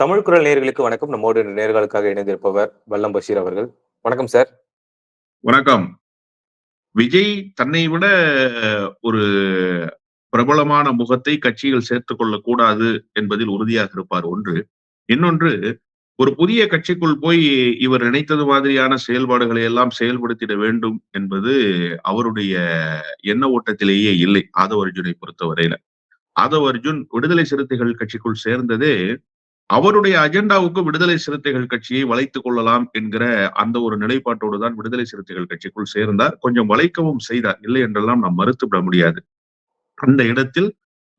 தமிழ் குரல் நேர்களுக்கு வணக்கம். நம்மோடு நேர்களுக்காக இணைந்திருப்பவர் வல்லம் பஷீர் அவர்கள். வணக்கம் சார். வணக்கம். விஜய் தன்னை விட ஒரு பிரபலமான முகத்தை கட்சியில் சேர்த்துக் கொள்ளக்கூடாது என்பதில் உறுதியாக இருப்பார் ஒன்று. இன்னொன்று ஒரு புதிய கட்சிக்குள் போய் இவர் நினைத்தது மாதிரியான செயல்பாடுகளை எல்லாம் செயல்படுத்திட வேண்டும் என்பது அவருடைய எண்ண ஓட்டத்திலேயே இல்லை. ஆதவ அர்ஜுனை பொறுத்தவரையில. ஆதவ அர்ஜுன் விடுதலை சிறுத்தைகள் கட்சிக்குள் சேர்ந்ததே அவருடைய அஜெண்டாவுக்கு விடுதலை சிறுத்தைகள் கட்சியை வளைத்துக் கொள்ளலாம் என்கிற அந்த ஒரு நிலைப்பாட்டோடு தான் விடுதலை சிறுத்தைகள் கட்சிக்குள் சேர்ந்தார். கொஞ்சம் வளைக்கவும் செய்தார். இல்லை என்றெல்லாம் நாம் மறுத்துவிட முடியாது. அந்த இடத்தில்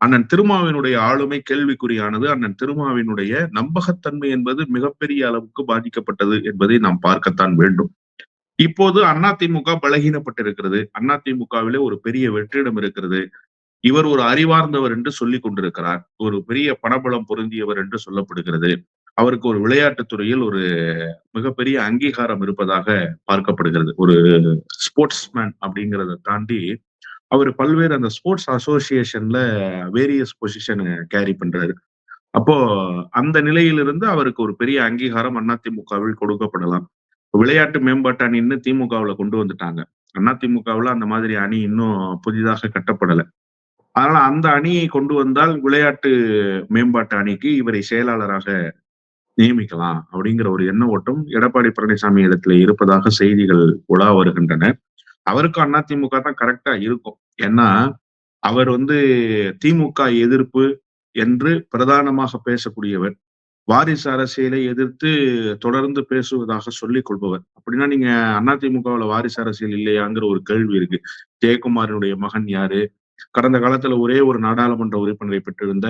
அண்ணன் திருமாவினுடைய ஆளுமை கேள்விக்குறியானது. அண்ணன் திருமாவினுடைய நம்பகத்தன்மை என்பது மிகப்பெரிய அளவுக்கு பாதிக்கப்பட்டது என்பதை நாம் பார்க்கத்தான் வேண்டும். இப்போது அதிமுக பலகீனப்பட்டிருக்கிறது. அதிமுகவிலே ஒரு பெரிய வெற்றிடம் இருக்கிறது. இவர் ஒரு அறிவார்ந்தவர் என்று சொல்லிக் கொண்டிருக்கிறார். ஒரு பெரிய பணபலம் பொருந்தியவர் என்று சொல்லப்படுகிறது. அவருக்கு ஒரு விளையாட்டுத் துறையில் ஒரு மிகப்பெரிய அங்கீகாரம் இருப்பதாக பார்க்கப்படுகிறது. ஒரு ஸ்போர்ட்ஸ்மேன் அப்படிங்கிறத தாண்டி அவர் பல்வேறு அந்த ஸ்போர்ட்ஸ் அசோசியேஷன்ல வேரியஸ் பொசிஷன் கேரி பண்றாரு. அப்போ அந்த நிலையிலிருந்து அவருக்கு ஒரு பெரிய அங்கீகாரம் அதிமுகவில் கொடுக்கப்படலாம். விளையாட்டு மேம்பாட்டு அணின்னு திமுகவுல கொண்டு வந்துட்டாங்க. அதிமுகவுல அந்த மாதிரி அணி இன்னும் புதிதாக கட்டப்படலை அதனால அந்த அணியை கொண்டு வந்தால் விளையாட்டு மேம்பாட்டு அணிக்கு இவரை செயலாளராக நியமிக்கலாம் அப்படிங்கிற ஒரு எண்ண ஓட்டம் எடப்பாடி பழனிசாமி இடத்துல இருப்பதாக செய்திகள் உலா வருகின்றன. அவருக்கும் அதிமுக தான் கரெக்டா இருக்கும். ஏன்னா, அவர் வந்து திமுக எதிர்ப்பு என்று பிரதானமாக பேசக்கூடியவர். வாரிசு அரசியலை எதிர்த்து தொடர்ந்து பேசுவதாக சொல்லிக் கொள்பவர். அப்படின்னா நீங்க அதிமுகவுல வாரிசு அரசியல் இல்லையாங்கிற ஒரு கேள்வி இருக்கு. ஜெயக்குமாரினுடைய மகன் யாரு? கடந்த காலத்துல ஒரே ஒரு நாடாளுமன்ற உறுப்பினரை பெற்றிருந்த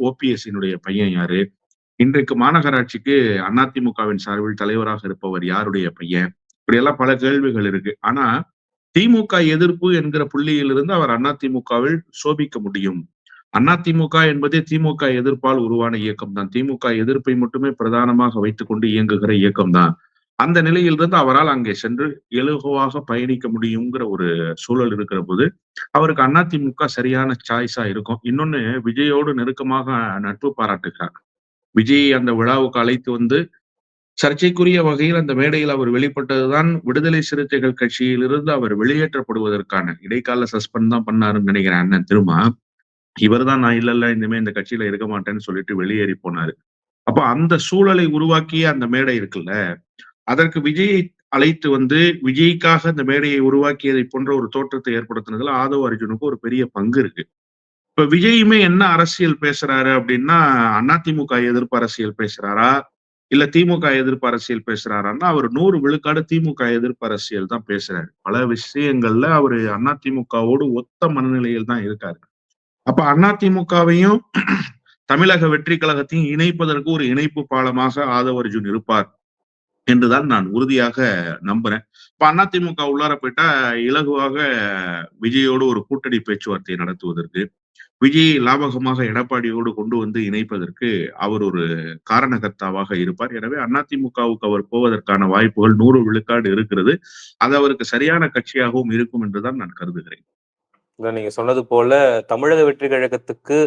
ஓபிஎஸ்ஸினுடைய பையன் யாரு? இன்றைக்கு மாநகராட்சிக்கு அதிமுகவின் சார்பில் தலைவராக இருப்பவர் யாருடைய பையன்? இப்படியெல்லாம் பல கேள்விகள் இருக்கு. ஆனா, திமுக எதிர்ப்பு என்கிற புள்ளியிலிருந்து அவர் அதிமுகவில் சோபிக்க முடியும். அதிமுக என்பதே திமுக எதிர்ப்பால் உருவான இயக்கம் தான். திமுக எதிர்ப்பை மட்டுமே பிரதானமாக வைத்துக் கொண்டு இயங்குகிற இயக்கம் தான். அந்த நிலையிலிருந்து அவரால் அங்கே சென்று இலகுவாக பயணிக்க முடியுங்கிற ஒரு சூழல் இருக்கிற போது, அவருக்கு அதிமுக சரியான சாய்ஸா இருக்கும். இன்னொன்னு விஜயோடு நெருக்கமாக நட்பு பாராட்டுகிறார். விஜய் அந்த விழாவுக்கு அழைத்து வந்து சர்ச்சைக்குரிய வகையில் அந்த மேடையில் அவர் வெளிப்பட்டதுதான் விடுதலை சிறுத்தைகள் கட்சியிலிருந்து அவர் வெளியேற்றப்படுவதற்கான இடைக்கால சஸ்பெண்ட் தான் பண்ணாருன்னு நினைக்கிறேன் அண்ணன் திருமா. இவர் தான் நான் இல்லைல்ல இனிமே இந்த கட்சியில இருக்க மாட்டேன்னு சொல்லிட்டு வெளியேறி போனாரு. அப்ப அந்த சூழலை உருவாக்கிய அந்த மேடை இருக்குல்ல, அதற்கு விஜயை அழைத்து வந்து விஜய்க்காக அந்த மேடையை உருவாக்கியதை போன்ற ஒரு தோற்றத்தை ஏற்படுத்தினதுல ஆதவ அர்ஜுனுக்கு ஒரு பெரிய பங்கு இருக்கு. இப்ப விஜயுமே என்ன அரசியல் பேசுறாரு அப்படின்னா, அதிமுக எதிர்ப்பு அரசியல் பேசுறாரா? இல்ல திமுக எதிர்ப்பு அரசியல் பேசுறாரான்னா, அவர் நூறு விழுக்காடு திமுக எதிர்ப்பு அரசியல் தான் பேசுறாரு. பல விஷயங்கள்ல அவரு அதிமுகவோடு ஒத்த மனநிலையில் தான் இருக்காரு. அப்ப அதிமுகவையும் தமிழக வெற்றி கழகத்தையும் இணைப்பதற்கு ஒரு இணைப்பு பாலமாக ஆதவ அர்ஜுன் இருப்பார். என்றுதான் நான் உறுதியாக நம்புறேன். இப்ப அதிமுக உள்ளார போயிட்டா இலகுவாக விஜயோடு ஒரு கூட்டணி பேச்சுவார்த்தை நடத்துவதற்கு, விஜயை லாபகமாக எடப்பாடியோடு கொண்டு வந்து இணைப்பதற்கு அவர் ஒரு காரணகர்த்தாவாக இருப்பார். எனவே அதிமுகவுக்கு அவர் போவதற்கான வாய்ப்புகள் நூறு விழுக்காடு இருக்கிறது. அது அவருக்கு சரியான கட்சியாகவும் இருக்கும் என்றுதான் நான் கருதுகிறேன். நீங்க சொன்னது போல தமிழக வெற்றி கழகத்துக்கு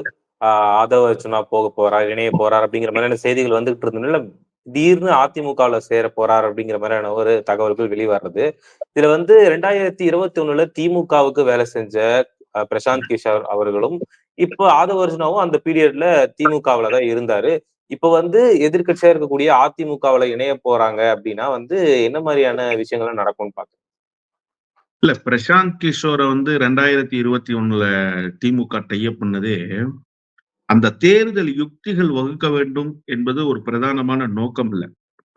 ஆஹ் ஆதவ போக போறார், இணைய போறார் அப்படிங்கிற மாதிரியான செய்திகள் வந்துகிட்டு இருந்ததுனால திடீர்னு அதிமுகவுல சேர போறார் அப்படிங்கிற மாதிரியான ஒரு தகவல்கள் வெளிவர்றது. இதுல வந்து 2021ல திமுகவுக்கு வேலை செஞ்ச பிரசாந்த் கிஷோர் அவர்களும், இப்போ ஆதவர்ஜுனாவும் அந்த பீரியட்ல திமுகவுல தான் இருந்தாரு. இப்ப வந்து எதிர்க்கட்சியா இருக்கக்கூடிய அதிமுகவுல இணைய போறாங்க அப்படின்னா வந்து என்ன மாதிரியான விஷயங்கள் நடக்கும்னு பார்க்குறீங்க? இல்ல பிரசாந்த் கிஷோரை வந்து 2021ல திமுக டைப் பண்ணதே, அந்த தேர்தல் யுக்திகள் வகுக்க வேண்டும் என்பது ஒரு பிரதானமான நோக்கம் இல்லை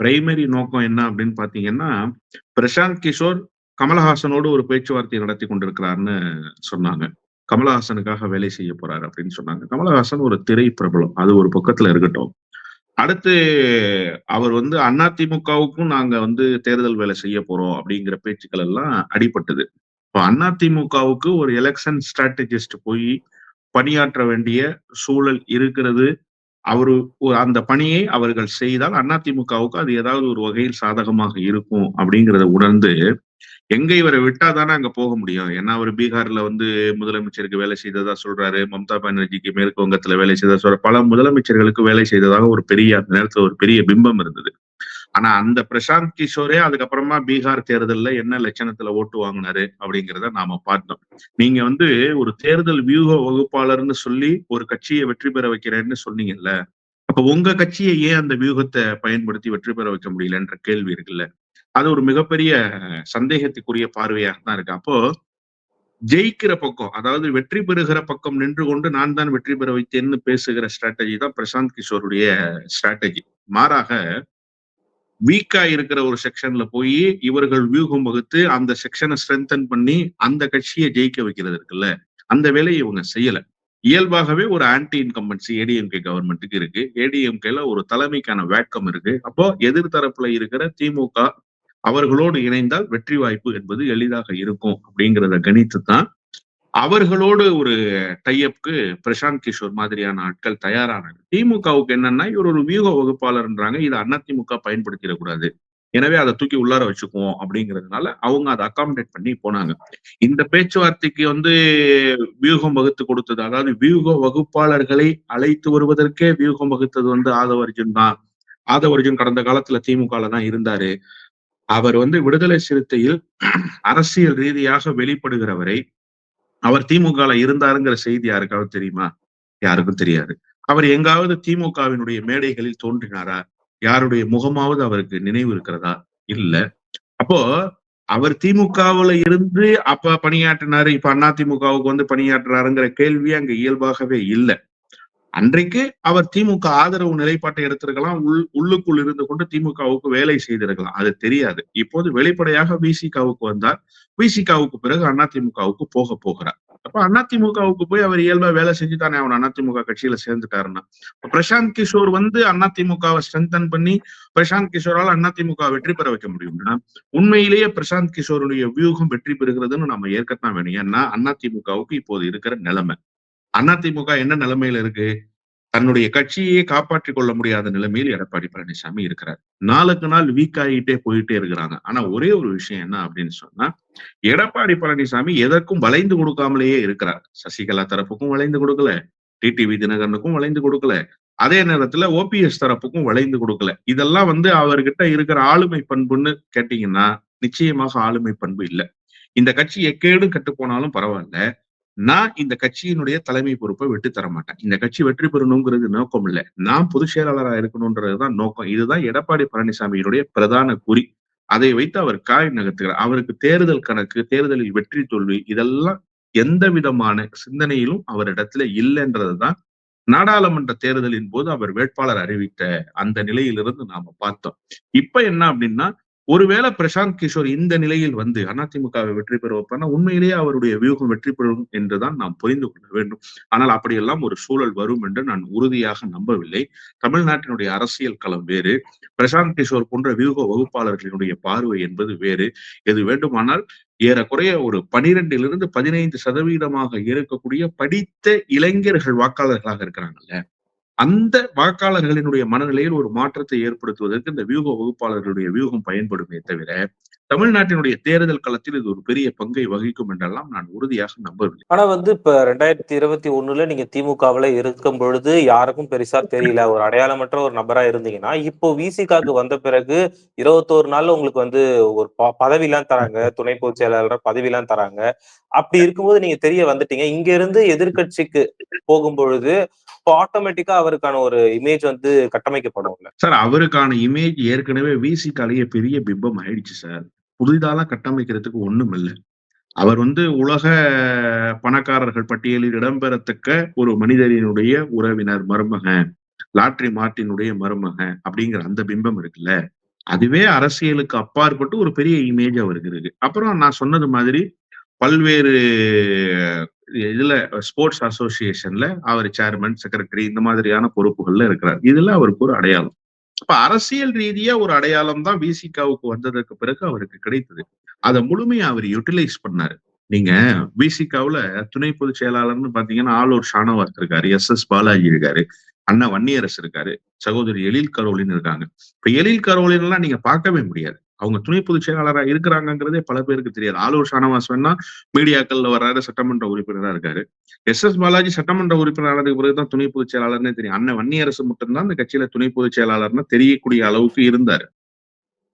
பிரைமரி நோக்கம் என்ன அப்படின்னு பார்த்தீங்கன்னா, பிரசாந்த் கிஷோர் கமலஹாசனோடு ஒரு பேச்சுவார்த்தை நடத்தி கொண்டிருக்கிறார்ன்னு சொன்னாங்க. கமலஹாசனுக்காக வேலை செய்ய போறாரு அப்படின்னு சொன்னாங்க. கமலஹாசன் ஒரு திரை பிரபலம். அது ஒரு பக்கத்துல இருக்கட்டும். அடுத்து அவர் வந்து அதிமுகவுக்கும் நாங்க வந்து தேர்தல் வேலை செய்ய போறோம் அப்படிங்கிற பேச்சுக்கள் எல்லாம் அடிபட்டது. இப்போ அதிமுகவுக்கு ஒரு எலெக்ஷன் ஸ்ட்ராட்டஜிஸ்ட் போய் பணியாற்ற வேண்டிய சூழல் இருக்கிறது. அவரு அந்த பணியை அவர்கள் செய்தால் அதிமுகவுக்கு அது ஏதாவது ஒரு வகையில் சாதகமாக இருக்கும் அப்படிங்கிறத உணர்ந்து, எங்க இவரை விட்டா தானே அங்க போக முடியும்? ஏன்னா அவர் பீகார்ல வந்து முதலமைச்சருக்கு வேலை செய்ததா சொல்றாரு. மம்தா பானர்ஜிக்கு மேற்கு வங்கத்துல வேலை செய்ததா சொல்ற பல முதலமைச்சர்களுக்கு வேலை செய்ததாக ஒரு பெரிய அந்த நேரத்துல ஒரு பெரிய பிம்பம் இருந்தது. ஆனா அந்த பிரசாந்த் கிஷோரே அதுக்கப்புறமா பீகார் தேர்தல்ல என்ன லட்சணத்துல ஓட்டு வாங்கினாரு அப்படிங்கிறத நாம பார்த்தோம். நீங்க வந்து ஒரு தேர்தல் வியூக வகுப்பாளர்னு சொல்லி ஒரு கட்சியை வெற்றி பெற வைக்கிறேன்னு சொன்னீங்கல்ல அப்ப உங்க கட்சியை ஏன் அந்த வியூகத்தை பயன்படுத்தி வெற்றி பெற வைக்க முடியலன்ற கேள்வி இருக்குல்ல. அது ஒரு மிகப்பெரிய சந்தேகத்துக்குரிய பார்வையாக தான் இருக்கு. அப்போ ஜெயிக்கிற பக்கம் அதாவது வெற்றி பெறுகிற பக்கம் நின்று கொண்டு நான் தான் வெற்றி பெற வைத்தேன்னு பேசுகிற ஸ்ட்ராட்டஜி தான் பிரசாந்த் கிஷோருடைய ஸ்ட்ராட்டஜி மாறாக வீக்கா இருக்கிற ஒரு செக்ஷன்ல போய் இவர்கள் வியூகம் வகுத்து அந்த செக்ஷனை ஸ்ட்ரென்தன் பண்ணி அந்த கட்சியை ஜெயிக்க வைக்கிறது இருக்குல்ல? அந்த வேலையை இவங்க செய்யல. இயல்பாகவே ஒரு ஆன்டி இன்கம்பன்சி ஏடிஎம்கே கவர்மெண்ட்டுக்கு இருக்கு. ஏடிஎம்கேல ஒரு தலைமைக்கான வேட்கம் இருக்கு. அப்போ எதிர்த்தரப்புல இருக்கிற திமுக அவர்களோடு இணைந்தால் வெற்றி வாய்ப்பு என்பது எளிதாக இருக்கும் அப்படிங்கிறத கணித்து தான் அவர்களோடு ஒரு டைஅப்க்கு பிரசாந்த் கிஷோர் மாதிரியான ஆட்கள் தயாரானாங்க. திமுகவுக்கு என்னன்னா இவர் ஒரு வியூக வகுப்பாளர்ன்றாங்க. இதை அதிமுக பயன்படுத்திடக்கூடாது. எனவே அதை தூக்கி உள்ளார வச்சுக்குவோம் அப்படிங்கிறதுனால அவங்க அதை அகாமடேட் பண்ணி போனாங்க. இந்த பேச்சுவார்த்தைக்கு வந்து வியூகம் வகுத்து கொடுத்தது அதாவது வியூக வகுப்பாளர்களை அழைத்து வருவதற்கே வியூகம் வகுத்தது வந்து ஆதவ அர்ஜுன் தான். ஆதவ அர்ஜுன் கடந்த காலத்துல திமுகல தான் இருந்தாரு. அவர் வந்து விடுதலை சிறுத்தையில் அரசியல் ரீதியாக வெளிப்படுகிறவரை அவர் திமுகல இருந்தாருங்கிற செய்தி யாருக்காவது தெரியுமா? யாருக்கும் தெரியாது. அவர் எங்காவது திமுகவினுடைய மேடைகளில் தோன்றினாரா? யாருடைய முகமாவது அவருக்கு நினைவு இருக்கிறதா? இல்ல. அப்போ அவர் திமுகவுல இருந்து அப்ப பணியாற்றினாரு இப்ப அண்ணா திமுகவுக்கு வந்து பணியாற்றுறாருங்கிற கேள்வி அங்க இயல்பாகவே இல்லை. அன்றைக்கு அவர் திமுக ஆதரவு நிலைப்பாட்டை எடுத்திருக்கலாம் உள் உள்ளுக்குள் இருந்து கொண்டு திமுகவுக்கு வேலை செய்திருக்கலாம். அது தெரியாது. இப்போது வெளிப்படையாக விசிகாவுக்கு வந்தார். விசிகாவுக்கு பிறகு அதிமுகவுக்கு போக போகிறார். அப்ப அதிமுகவுக்கு போய் அவர் இயல்பா வேலை செஞ்சு தானே அவன் அதிமுக கட்சியில சேர்ந்துட்டாருன்னா. பிரசாந்த் கிஷோர் வந்து அதிமுகவை ஸ்ட்ரென்தன் பண்ணி பிரசாந்த் கிஷோரால் அதிமுக வெற்றி பெற வைக்க முடியும்னா உண்மையிலேயே பிரசாந்த் கிஷோருடைய வியூகம் வெற்றி பெறுகிறதுன்னு நம்ம ஏற்கத்தான் வேணும். ஏன்னா அதிமுகவுக்கு இப்போது இருக்கிற நிலைமை. அதிமுக என்ன நிலைமையில இருக்கு? தன்னுடைய கட்சியே காப்பாற்றிக் கொள்ள முடியாத நிலைமையில் எடப்பாடி பழனிசாமி இருக்கிறார். நாளுக்கு நாள் வீக் ஆகிட்டே போயிட்டே இருக்கிறாங்க. ஆனா ஒரே ஒரு விஷயம் என்ன அப்படின்னு சொன்னா எடப்பாடி பழனிசாமி எதற்கும் வளைந்து கொடுக்காமலேயே இருக்கிறார். சசிகலா தரப்புக்கும் வளைந்து கொடுக்கல. டிடிவி தினகரனுக்கும் வளைந்து கொடுக்கல. அதே நேரத்துல ஓபிஎஸ் தரப்புக்கும் வளைந்து கொடுக்கல. இதெல்லாம் வந்து அவர்கிட்ட இருக்கிற ஆளுமை பண்புன்னு கேட்டீங்கன்னா நிச்சயமாக ஆளுமை பண்பு இல்லை. இந்த கட்சி எக்கேடு கட்டு போனாலும் பரவாயில்ல. நான் இந்த கட்சியினுடைய தலைமை பொறுப்பை விட்டு தர மாட்டேன். இந்த கட்சி வெற்றி பெறணுங்கிறது நோக்கம் இல்லை. நான் பொதுச் செயலாளராக இருக்கணும்ன்றதுதான் நோக்கம். இதுதான் எடப்பாடி பழனிசாமியினுடைய பிரதான குறி. அதை வைத்து அவர் காய் நகர்த்துகிறார். அவருக்கு தேர்தல் கணக்கு தேர்தலில் வெற்றி தோல்வி இதெல்லாம் எந்த விதமான சிந்தனையிலும் அவரிடத்துல இல்லைன்றதுதான் நாடாளுமன்ற தேர்தலின் போது அவர் வேட்பாளர் அறிவித்த அந்த நிலையிலிருந்து நாம பார்த்தோம். இப்ப என்ன அப்படின்னா ஒருவேளை பிரசாந்த் கிஷோர் இந்த நிலையில் வந்து அதிமுகவை வெற்றி பெற வைப்பார்னா உண்மையிலேயே அவருடைய வியூகம் வெற்றி பெறும் என்றுதான் நாம் புரிந்து கொள்ள வேண்டும். ஆனால் அப்படியெல்லாம் ஒரு சூழல் வரும் என்று நான் உறுதியாக நம்பவில்லை. தமிழ்நாட்டினுடைய அரசியல் களம் வேறு. பிரசாந்த் கிஷோர் போன்ற வியூக வகுப்பாளர்களினுடைய பார்வை என்பது வேறு. எது வேண்டுமானால் ஏறக்குறைய ஒரு பனிரெண்டிலிருந்து பதினைந்து சதவீதமாக இருக்கக்கூடிய படித்த இளைஞர்கள் வாக்காளர்களாக இருக்கிறாங்கல்ல. அந்த வாக்காளர்களினுடைய மனநிலையில் ஒரு மாற்றத்தை ஏற்படுத்துவதற்கு இந்த வியூக வகுப்பாளர்களுடைய வியூகம் பயன்படுமே தவிர தமிழ்நாட்டினுடைய தேர்தல் களத்தில் இது ஒரு பெரிய பங்கை வகிக்கும் என்றெல்லாம் நான் உறுதியாக நம்பவில்லை. ஆனா வந்து இப்ப ரெண்டாயிரத்தி இருபத்தி ஒண்ணுல நீங்க திமுகவுல இருக்கும் பொழுது யாருக்கும் பெருசா தெரியல. ஒரு அடையாளமற்ற ஒரு நபரா இருந்தீங்கன்னா இப்போ விசிகாக்கு வந்த பிறகு இருபத்தோரு நாள்ல உங்களுக்கு வந்து ஒரு பதவி எல்லாம் தராங்க. துணை பொதுச் செயலாளர் பதவி எல்லாம் தராங்க. அப்படி இருக்கும்போது நீங்க தெரிய வந்துட்டீங்க. இங்க இருந்து எதிர்கட்சிக்கு போகும் பொழுது இப்போ ஆட்டோமேட்டிக்கா அவருக்கான ஒரு இமேஜ் வந்து கட்டமைக்கப்படும்ல. சார் அவருக்கான இமேஜ் ஏற்கனவே விசிகாலேயே பெரிய பிம்பம் ஆயிடுச்சு சார் புதிதாலாம் கட்டமைக்கிறதுக்கு ஒண்ணும் இல்லை. அவர் வந்து உலக பணக்காரர்கள் பட்டியலில் இடம்பெறத்தக்க ஒரு மனிதரினுடைய உறவினர் மருமகன் லாட்ரி மார்ட்டினுடைய மருமகன் அப்படிங்கிற அந்த பிம்பம் இருக்குல்ல. அதுவே அரசியலுக்கு அப்பாற்பட்டு ஒரு பெரிய இமேஜ் அவருக்கு இருக்கு அப்புறம் நான் சொன்னது மாதிரி பல்வேறு இதுல ஸ்போர்ட்ஸ் அசோசியேஷன்ல அவர் சேர்மன் செக்ரட்டரி இந்த மாதிரியான பொறுப்புகள்ல இருக்கிறார். இதுல அவருக்கு ஒரு அடையாளம். அப்ப அரசியல் ரீதியா ஒரு அடையாளம் தான் விசிகாவுக்கு வந்ததற்கு பிறகு அவருக்கு கிடைத்தது. அதை முழுமையா அவர் யூட்டிலைஸ் பண்ணாரு. நீங்க விசிகாவுல துணை பொதுச் செயலாளர்னு பாத்தீங்கன்னா ஆலூர் ஷானவாஸ் இருக்காரு எஸ் எஸ் பாலாஜி இருக்காரு அண்ணா வன்னியரசு இருக்காரு சகோதரி எழில் கரோலின் இருக்காங்க. இப்ப எழில் கரோலின் எல்லாம் நீங்க பார்க்கவே முடியாது. அவங்க துணை பொதுச் செயலாளரா இருக்கிறாங்கிறதே பல பேருக்கு தெரியாது. ஆலூர் ஷானவாஸ் வேணா மீடியாக்கள்ல வர்றாரு சட்டமன்ற உறுப்பினராக இருக்காரு. எஸ் எஸ் பாலாஜி சட்டமன்ற உறுப்பினரானதுக்கு பிறகுதான் துணை பொதுச் செயலாளர்னே தெரியும். அண்ணன் வன்னியரசு மட்டும்தான் அந்த கட்சியில துணை பொதுச் செயலாளர்னு தெரியக்கூடிய அளவுக்கு இருந்தாரு.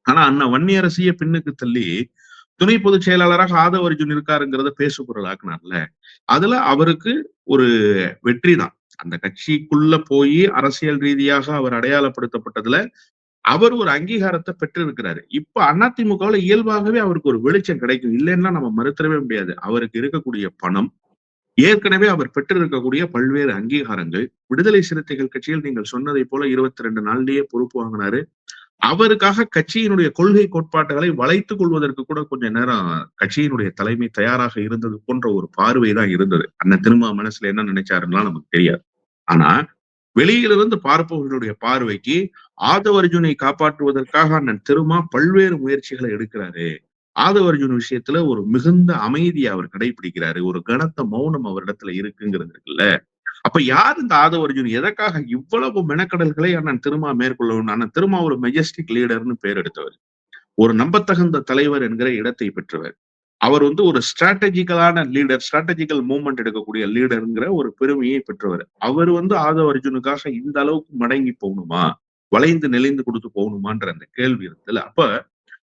ஆனா அண்ணன் வன்னியரசிய பின்னுக்கு தள்ளி துணை பொதுச் செயலாளராக ஆதவ அர்ஜுன் இருக்காருங்கிறத பேசு ஆக்குனார்ல. அதுல அவருக்கு ஒரு வெற்றி தான் அந்த கட்சிக்குள்ள போய் அரசியல் ரீதியாக அவர் அடையாளப்படுத்தப்பட்டதுல அவர் ஒரு அங்கீகாரத்தை பெற்றிருக்கிறாரு. இப்ப அதிமுகவுல இயல்பாகவே அவருக்கு ஒரு வெளிச்சம் கிடைக்கும். இல்லைன்னா நம்ம மறுத்தரவே முடியாது. அவருக்கு இருக்கக்கூடிய பணம் ஏற்கனவே அவர் பெற்றிருக்கக்கூடிய பல்வேறு அங்கீகாரங்கள் விடுதலை சிறுத்தைகள் கட்சியில் நீங்கள் சொன்னதை போல இருபத்தி ரெண்டு நாள்லயே பொறுப்பு வாங்கினாரு. அவருக்காக கட்சியினுடைய கொள்கை கோட்பாட்டுகளை வளைத்துக் கொள்வதற்கு கூட கொஞ்ச நேரம் கட்சியினுடைய தலைமை தயாராக இருந்தது போன்ற ஒரு பார்வை தான் இருந்தது. அண்ணன் திரும்ப மனசுல என்ன நினைச்சாருன்னா நமக்கு தெரியாது. ஆனா வெளியிலிருந்து பார்ப்பவர்களுடைய பார்வைக்கு ஆதவ அர்ஜுனை காப்பாற்றுவதற்காக அண்ணன் திருமா பல்வேறு முயற்சிகளை எடுக்கிறாரு. ஆதவ அர்ஜுன் விஷயத்துல ஒரு மிகுந்த அமைதியை அவர் கடைபிடிக்கிறாரு. ஒரு கனத்த மௌனம் அவரிடத்துல இருக்குங்கிறது இருக்குல்ல. அப்ப யார் இந்த ஆதவ அர்ஜுன்? எதற்காக இவ்வளவு மெனக்கடல்களை அண்ணன் திருமா மேற்கொள்ளணும்? அண்ணன் திருமா ஒரு மெஜஸ்டிக் லீடர்னு பேர் எடுத்தவர். ஒரு நம்பத்தகுந்த தலைவர் என்கிற இடத்தை பெற்றவர். அவர் வந்து ஒரு ஸ்ட்ராட்டஜிக்கலான லீடர் ஸ்ட்ராட்டஜிக்கல் மூவ்மெண்ட் எடுக்கக்கூடிய லீடருங்கிற ஒரு பெருமையை பெற்றவர். அவர் வந்து ஆதவ அர்ஜுனுக்காக இந்த அளவுக்கு மடங்கி போகணுமா? வளைந்து நெளிந்து கொடுத்து போகணுமான்ற அந்த கேள்வி இருந்ததுல அப்ப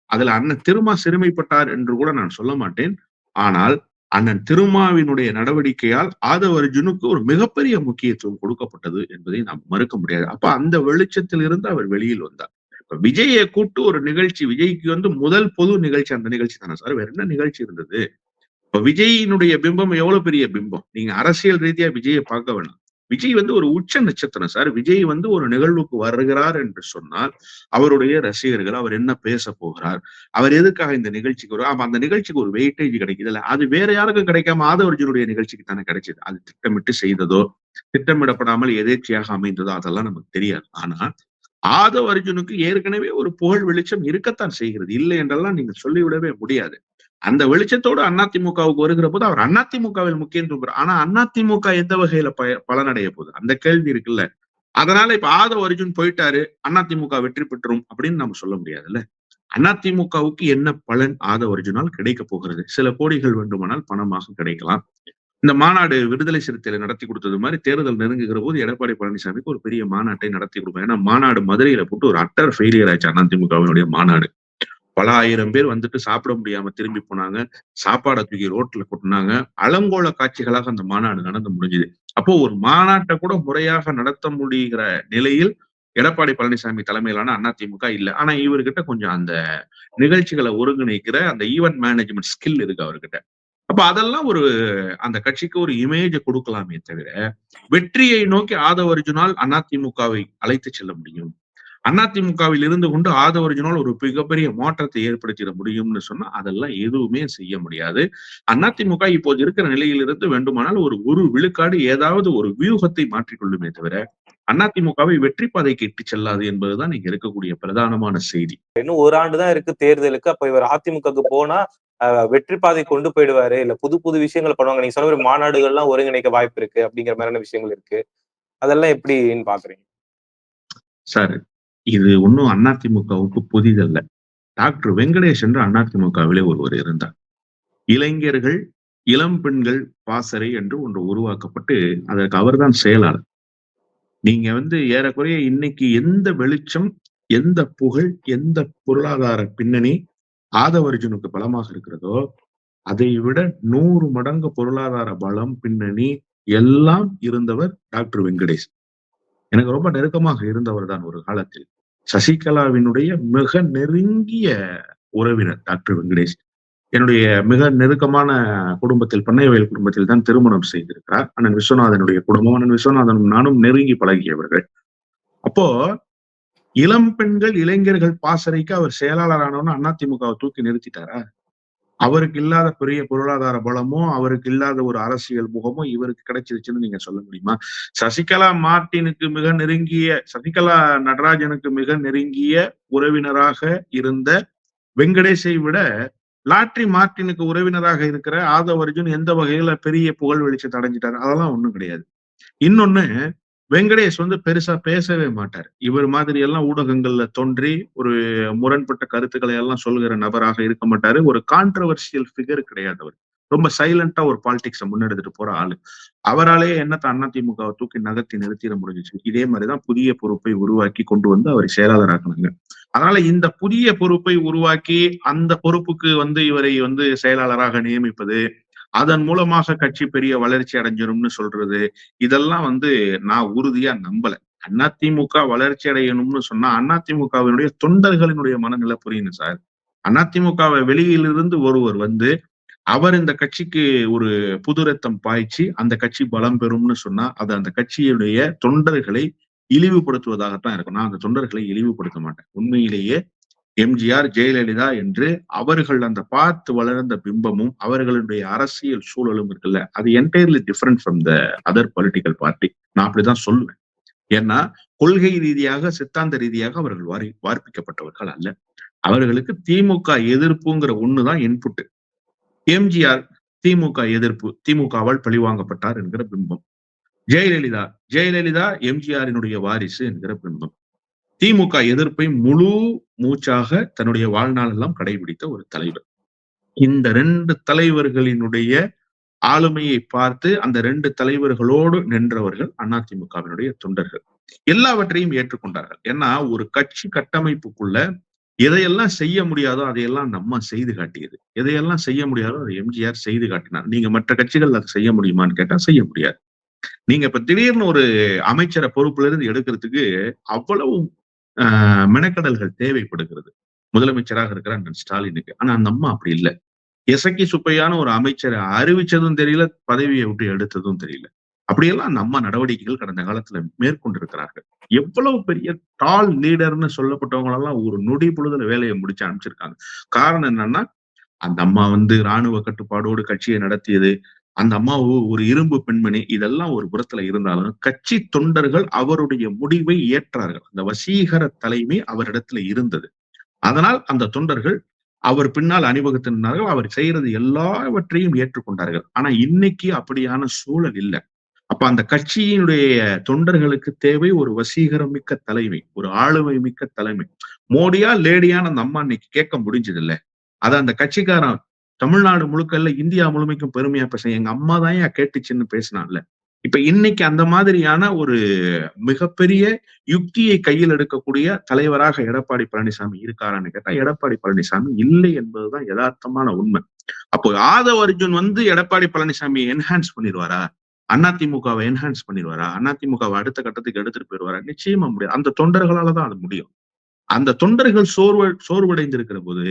அதுல அண்ணன் திருமா சிறுமைப்பட்டார் என்று கூட நான் சொல்ல மாட்டேன். ஆனால் அண்ணன் திருமாவினுடைய நடவடிக்கையால் ஆதவ அர்ஜுனுக்கு ஒரு மிகப்பெரிய முக்கியத்துவம் கொடுக்கப்பட்டது என்பதை நாம் மறுக்க முடியாது. அப்ப அந்த வெளிச்சத்தில் இருந்து அவர் வெளியில் வந்தார். விஜயை கூட்டு ஒரு நிகழ்ச்சி விஜய்க்கு வந்து முதல் பொது நிகழ்ச்சி அந்த நிகழ்ச்சி தானே சார்? வேற என்ன நிகழ்ச்சி இருந்தது? இப்ப விஜயினுடைய பிம்பம் எவ்வளவு பெரிய பிம்பம்? நீங்க அரசியல் ரீதியா விஜயை பார்க்க வேணாம். விஜய் வந்து ஒரு உச்ச நட்சத்திரம் சார். விஜய் வந்து ஒரு நிகழ்வுக்கு வருகிறார் என்று சொன்னால் அவருடைய ரசிகர்கள் அவர் என்ன பேச போகிறார் அவர் எதுக்காக இந்த நிகழ்ச்சிக்கு வரும் அப்ப அந்த நிகழ்ச்சிக்கு ஒரு வெயிட்டேஜ் கிடைக்குது இல்ல. அது வேற யாருக்கும் கிடைக்காம ஆதவர்ஜனுடைய நிகழ்ச்சிக்கு தானே கிடைச்சது. அது திட்டமிட்டு செய்ததோ திட்டமிடப்படாமல் எதேச்சியாக அமைந்ததோ அதெல்லாம் நமக்கு தெரியாது. ஆனா ஆதவ அர்ஜுனுக்கு ஏற்கனவே ஒரு புகழ் வெளிச்சம் இருக்கத்தான் செய்கிறது. இல்லை என்றெல்லாம் நீங்க சொல்லிவிடவே முடியாது. அந்த வெளிச்சத்தோடு அதிமுகவுக்கு வருகிற போது அவர் அதிமுகவில் முக்கியத்துவம் ஆனா அதிமுக எந்த வகையில ப பலனடைய போகுது? அந்த கேள்வி இருக்குல்ல. அதனால இப்ப ஆதவ அர்ஜுன் போயிட்டாரு அதிமுக வெற்றி பெற்றும் அப்படின்னு நம்ம சொல்ல முடியாதுல்ல? அதிமுகவுக்கு என்ன பலன் ஆதவ அர்ஜுனால் கிடைக்க போகிறது? சில கோடிகள் வேண்டுமானால் பணமாக கிடைக்கலாம். இந்த மாநாடு விடுதலை சிறுத்தையில நடத்தி கொடுத்தது மாதிரி தேர்தல் நெருங்குகிற போது எடப்பாடி பழனிசாமிக்கு ஒரு பெரிய மாநாட்டை நடத்தி கொடுப்போம். ஏன்னா மாநாடு மதுரையில போட்டு ஒரு அட்டர் ஃபெயிலியர் ஆச்சு அதிமுகவினுடைய மாநாடு. பல ஆயிரம் பேர் வந்துட்டு சாப்பிட முடியாம திரும்பி போனாங்க. சாப்பாடை தூக்கி ரோட்ல கொட்டினாங்க. அலங்கோல காட்சிகளாக அந்த மாநாடு நடந்து முடிஞ்சுது. அப்போ ஒரு மாநாட்டை கூட முறையாக நடத்த முடிகிற நிலையில் எடப்பாடி பழனிசாமி தலைமையிலான அதிமுக இல்ல. ஆனா இவர்கிட்ட கொஞ்சம் அந்த நிகழ்ச்சிகளை ஒருங்கிணைக்கிற அந்த ஈவென்ட் மேனேஜ்மெண்ட் ஸ்கில் இருக்கு அவர்கிட்ட. அப்ப அதெல்லாம் ஒரு அந்த கட்சிக்கு ஒரு இமேஜ் கொடுக்கலாமே தவிர வெற்றியை நோக்கி ஆதவ அர்ஜுனால் அதிமுகவை அழைத்து செல்ல முடியும். அதிமுகவில் இருந்து கொண்டு ஆதவ அர்ஜுனால் ஒரு மிகப்பெரிய மாற்றத்தை ஏற்படுத்திட முடியும்னு சொன்னா அதெல்லாம் எதுவுமே செய்ய முடியாது. அதிமுக இப்போது இருக்கிற நிலையிலிருந்து வேண்டுமானால் ஒரு ஒரு விழுக்காடு ஏதாவது ஒரு வியூகத்தை மாற்றிக்கொள்ளுமே தவிர அதிமுகவை வெற்றி பாதைக்கு இட்டு செல்லாது என்பதுதான் இங்க இருக்கக்கூடிய பிரதானமான செய்தி. இன்னும் ஒரு ஆண்டு தான் இருக்கு தேர்தலுக்கு. அப்ப இவர் அதிமுகவுக்கு போனா வெற்றி பாதை கொண்டு போயிடுவாரு. இல்ல புது புது விஷயங்கள் பண்ணுவாங்க. நீங்க சொன்ன மாதிரி மாநாடுகள்லாம் ஒருங்கிணைக்க வாய்ப்பு இருக்கு அப்படிங்கிற மாதிரியான விஷயங்கள் இருக்கு. அதெல்லாம் எப்படின்னு பாக்குறீங்க? சார் இது ஒன்னும் அதிமுகவுக்கு புதிதல்ல. டாக்டர் வெங்கடேஷ் என்று அதிமுகவிலே ஒருவர் இருந்தார். இளைஞர்கள் இளம் பெண்கள் பாசறை என்று ஒன்று உருவாக்கப்பட்டு அதற்கு அவர்தான் செயலாளர். நீங்க வந்து ஏறக்குறைய இன்னைக்கு எந்த வெளிச்சம் எந்த புகழ் எந்த பொருளாதார பின்னணி ஆதவர்ஜுனுக்கு பலமாக இருக்கிறதோ அதை விட நூறு மடங்கு பொருளாதார பலம் பின்னணி எல்லாம் இருந்தவர் டாக்டர் வெங்கடேஷ் எனக்கு ரொம்ப நெருக்கமாக இருந்தவர் தான் ஒரு காலத்தில். சசிகலாவினுடைய மிக நெருங்கிய உறவினர் டாக்டர் வெங்கடேஷ் என்னுடைய மிக நெருக்கமான குடும்பத்தில் பண்ணையவயல் குடும்பத்தில் தான் திருமணம் செய்திருக்கிறார். அண்ணன் விஸ்வநாதனுடைய குடும்பம் அண்ணன் விஸ்வநாதனும் நானும் நெருங்கி பழகியவர்கள். அப்போ இளம் பெண்கள் இளைஞர்கள் பாசறைக்கு அவர் செயலாளரானவன்னு அதிமுகவை தூக்கி நிறுத்திட்டாரா? அவருக்கு இல்லாத பெரிய பொருளாதார பலமோ அவருக்கு இல்லாத ஒரு அரசியல் முகமோ இவருக்கு கிடைச்சிருச்சுன்னு நீங்க சொல்ல முடியுமா? சசிகலா மார்டினுக்கு மிக நெருங்கிய சசிகலா நடராஜனுக்கு மிக நெருங்கிய உறவினராக இருந்த வெங்கடேஷை விட லாட்ரி மார்டினுக்கு உறவினராக இருக்கிற ஆதவ அர்ஜுன் எந்த வகையில பெரிய புகழ் வெளிச்சத்தை அடைஞ்சிட்டாரு? அதெல்லாம் ஒண்ணும் கிடையாது. இன்னொன்னு வெங்கடேஷ் வந்து பெருசா பேசவே மாட்டார். இவர் மாதிரி எல்லாம் ஊடகங்கள்ல தோன்றி ஒரு முரண்பட்ட கருத்துக்களை எல்லாம் சொல்கிற நபராக இருக்க மாட்டாரு. ஒரு கான்ட்ரவர்சியல் ஃபிகர் கிடையாது அவர். ரொம்ப சைலண்டா ஒரு பாலிடிக்ஸை முன்னெடுத்துட்டு போற ஆளு. அவராலே என்னத்த அதிமுகவை தூக்கி நகர்த்தி நிறுத்திட முடிஞ்சிச்சு. இதே மாதிரிதான் புதிய பொறுப்பை உருவாக்கி கொண்டு வந்து அவர் செயலாளராக்குனாங்க அதனால இந்த புதிய பொறுப்பை உருவாக்கி அந்த பொறுப்புக்கு வந்து இவரை வந்து செயலாளராக நியமிப்பது அதன் மூலமாக கட்சி பெரிய வளர்ச்சி அடைஞ்சிரும்னு சொல்றது. இதெல்லாம் வந்து நான் உறுதியா நம்பல. அதிமுக வளர்ச்சி அடையணும்னு சொன்னா அதிமுகவினுடைய தொண்டர்களினுடைய மனநிலை புரியணும் சார். அதிமுகவை வெளியிலிருந்து ஒருவர் வந்து அவர் இந்த கட்சிக்கு ஒரு புது ரத்தம் பாய்ச்சி அந்த கட்சி பலம் பெறும்னு சொன்னா அது அந்த கட்சியுடைய தொண்டர்களை இழிவுபடுத்துவதாகத்தான் இருக்கும். நான் அந்த தொண்டர்களை இழிவுபடுத்த மாட்டேன். உண்மையிலேயே எம்ஜிஆர் ஜெயலலிதா என்று அவர்கள் அந்த பார்த்து வளர்ந்த பிம்பமும் அவர்களுடைய அரசியல் சூழலும் இருக்குல்ல அது entirely different from the other political party நான் அப்படிதான் சொல்லுவேன். ஏன்னா கொள்கை ரீதியாக சித்தாந்த ரீதியாக அவர்கள் வாரி வார்ப்பிக்கப்பட்டவர்கள் அல்ல. அவர்களுக்கு திமுக எதிர்ப்புங்கிற ஒண்ணுதான் இன்புட் எம்ஜிஆர் திமுக எதிர்ப்பு திமுகவால் பழிவாங்கப்பட்டார் என்கிற பிம்பம். ஜெயலலிதா ஜெயலலிதா எம்ஜிஆரினுடைய வாரிசு என்கிற பிம்பம். திமுக எதிர்ப்பை முழு மூச்சாக தன்னுடைய வாழ்நாள் எல்லாம் கடைபிடித்த ஒரு தலைவர். இந்த ரெண்டு தலைவர்களினுடைய ஆளுமையை பார்த்து அந்த ரெண்டு தலைவர்களோடு நின்றவர்கள் அதிமுகவினுடைய தொண்டர்கள். எல்லாவற்றையும் ஏற்றுக்கொண்டார்கள். ஏன்னா ஒரு கட்சி கட்டமைப்புக்குள்ள எதையெல்லாம் செய்ய முடியாதோ அதையெல்லாம் நம்ம செய்து காட்டியது. எதையெல்லாம் செய்ய முடியாதோ அதை எம்ஜிஆர் செய்து காட்டினார். நீங்க மற்ற கட்சிகள் அதை செய்ய முடியுமான்னு கேட்டா செய்ய முடியாது. நீங்க இப்ப திடீர்னு ஒரு அமைச்சரை பொறுப்புல இருந்து எடுக்கிறதுக்கு அவ்வளவு மெனக்கடல்கள் தேவைப்படுகிறது. முதலமைச்சராக இருக்கிற அண்ணன் ஸ்டாலினுக்கு. ஆனா அந்த அம்மா அப்படி இல்லை. எசக்கி சுப்பையான ஒரு அமைச்சரை அறிவிச்சதும் தெரியல பதவியை விட்டு எடுத்ததும் தெரியல. அப்படியெல்லாம் அந்த அம்மா நடவடிக்கைகள் கடந்த காலத்துல மேற்கொண்டிருக்கிறார்கள். எவ்வளவு பெரிய டால் லீடர்னு சொல்லப்பட்டவங்களெல்லாம் ஒரு நொடி பொழுதுல வேலையை முடிச்சு அனுப்பிச்சிருக்காங்க. காரணம் என்னன்னா அந்த அம்மா வந்து ராணுவ கட்டுப்பாடோடு கட்சியை நடத்தியது அந்த அம்மா ஒரு இரும்பு பெண்மணி இதெல்லாம் ஒரு புறத்துல இருந்தாலும் கட்சி தொண்டர்கள் அவருடைய முடிவை ஏற்றார்கள். அந்த வசீகர தலைமை அவரிடத்துல இருந்தது. அதனால் அந்த தொண்டர்கள் அவர் பின்னால் அணிவகுத்து நின்றார்கள் அவர் செய்யறது எல்லாவற்றையும் ஏற்றுக்கொண்டார்கள். ஆனா இன்னைக்கு அப்படியான சூழல் இல்லை. அப்ப அந்த கட்சியினுடைய தொண்டர்களுக்கு தேவை ஒரு வசீகரம் மிக்க தலைமை ஒரு ஆளுமை மிக்க தலைமை. மோடியா லேடியான அந்த அம்மா இன்னைக்கு கேட்க முடிஞ்சது இல்லை அதை அந்த கட்சிக்காரன் தமிழ்நாடு முழுக்க இல்ல இந்தியா முழுமைக்கும் பெருமையா பேச எங்க அம்மா தான் ஏன் கேட்டுச்சுன்னு பேசினான்ல. இப்ப இன்னைக்கு அந்த மாதிரியான ஒரு மிகப்பெரிய யுக்தியை கையில் எடுக்கக்கூடிய தலைவராக எடப்பாடி பழனிசாமி இருக்காரான்னு கேட்டா எடப்பாடி பழனிசாமி இல்லை என்பதுதான் யதார்த்தமான உண்மை. அப்போ ஆதவ அர்ஜுன் வந்து எடப்பாடி பழனிசாமியை என்ஹான்ஸ் பண்ணிடுவாரா? அதிமுகவை என்ஹான்ஸ் பண்ணிடுவாரா? அதிமுகவை அடுத்த கட்டத்துக்கு எடுத்துட்டு போயிடுவாரா? நிச்சயமா முடியாது. அந்த தொண்டர்களால தான் அது முடியும். அந்த தொண்டர்கள் சோர்வ சோர்வடைந்திருக்கிற போது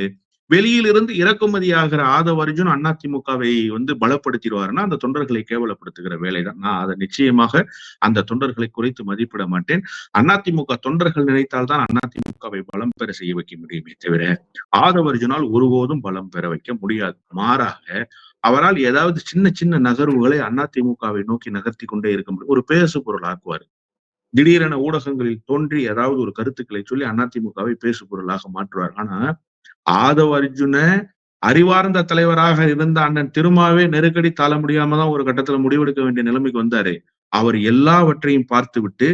வெளியிலிருந்து இறக்குமதி ஆகிற ஆதவ அர்ஜுன் அதிமுகவை வந்து பலப்படுத்திடுவாருன்னா அந்த தொண்டர்களை கேவலப்படுத்துகிற வேலைதான். நான் அதை நிச்சயமாக அந்த தொண்டர்களை குறைத்து மதிப்பிட மாட்டேன். அதிமுக தொண்டர்கள் நினைத்தால் தான் அதிமுகவை பலம் பெற செய்ய வைக்க முடியுமே தவிர ஆதவ அர்ஜுனால் ஒருபோதும் பலம் பெற வைக்க முடியாது. மாறாக அவரால் ஏதாவது சின்ன சின்ன நகர்வுகளை அதிமுகவை நோக்கி நகர்த்தி கொண்டே இருக்க முடியும். ஒரு பேசு பொருள் ஆக்குவார். திடீரென ஊடகங்களில் தோன்றி ஏதாவது ஒரு கருத்துக்களை சொல்லி அதிமுகவை பேசு பொருளாக மாற்றுவார். ஆனா ஆதவ அர்ஜுன அறிவார்ந்த தலைவராக இருந்த அண்ணன் திருமாவே நெருக்கடி தாழ முடியாம தான் ஒரு கட்டத்துல முடிவெடுக்க வேண்டிய நிலைமைக்கு வந்தாரு. அவர் எல்லாவற்றையும் பார்த்து விட்டு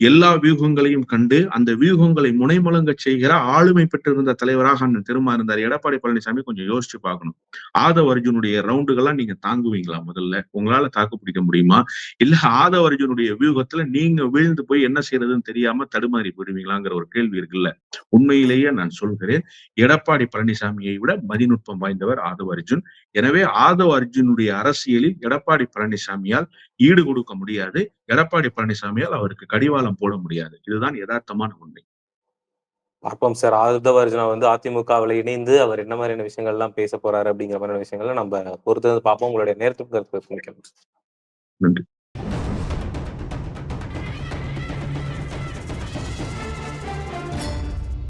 எல்லா வியூகங்களையும் கண்டு அந்த வியூகங்களை முனைமுழங்க செய்கிற ஆளுமை பெற்றிருந்த தலைவராக அண்ணன் திருமா இருந்தார். எடப்பாடி பழனிசாமி கொஞ்சம் யோசிச்சு பார்க்கணும். ஆதவ அர்ஜுனுடைய ரவுண்டுகள்லாம் நீங்க தாங்குவீங்களா முதல்ல? உங்களால தாக்கு பிடிக்க முடியுமா? இல்ல ஆதவ அர்ஜுனுடைய வியூகத்துல நீங்க வீழ்ந்து போய் என்ன செய்யறதுன்னு தெரியாம தடுமாறி போயிடுவீங்களாங்கிற ஒரு கேள்வி இருக்குல்ல. உண்மையிலேயே நான் சொல்கிறேன் எடப்பாடி பழனிசாமியை விட மதிநுட்பம் வாய்ந்தவர் ஆதவ அர்ஜுன். எனவே ஆதவ அர்ஜுனுடைய அரசியலில் எடப்பாடி பழனிசாமியால் ஈடு கொடுக்க முடியாது. எடப்பாடி பழனிசாமியால் அவருக்கு கடிவாளம் போட முடியாது. இதுதான் யதார்த்தமான உண்மை. பார்ப்போம் சார் ஆதவ அர்ஜுனா வந்து அதிமுகவில் இணைந்து அவர் என்ன மாதிரியான விஷயங்கள் எல்லாம் பேச போறாரு அப்படிங்கிற மாதிரியான விஷயங்களை நம்ம பொறுத்து பார்ப்போம். உங்களுடைய நேரத்துக்கு நன்றி.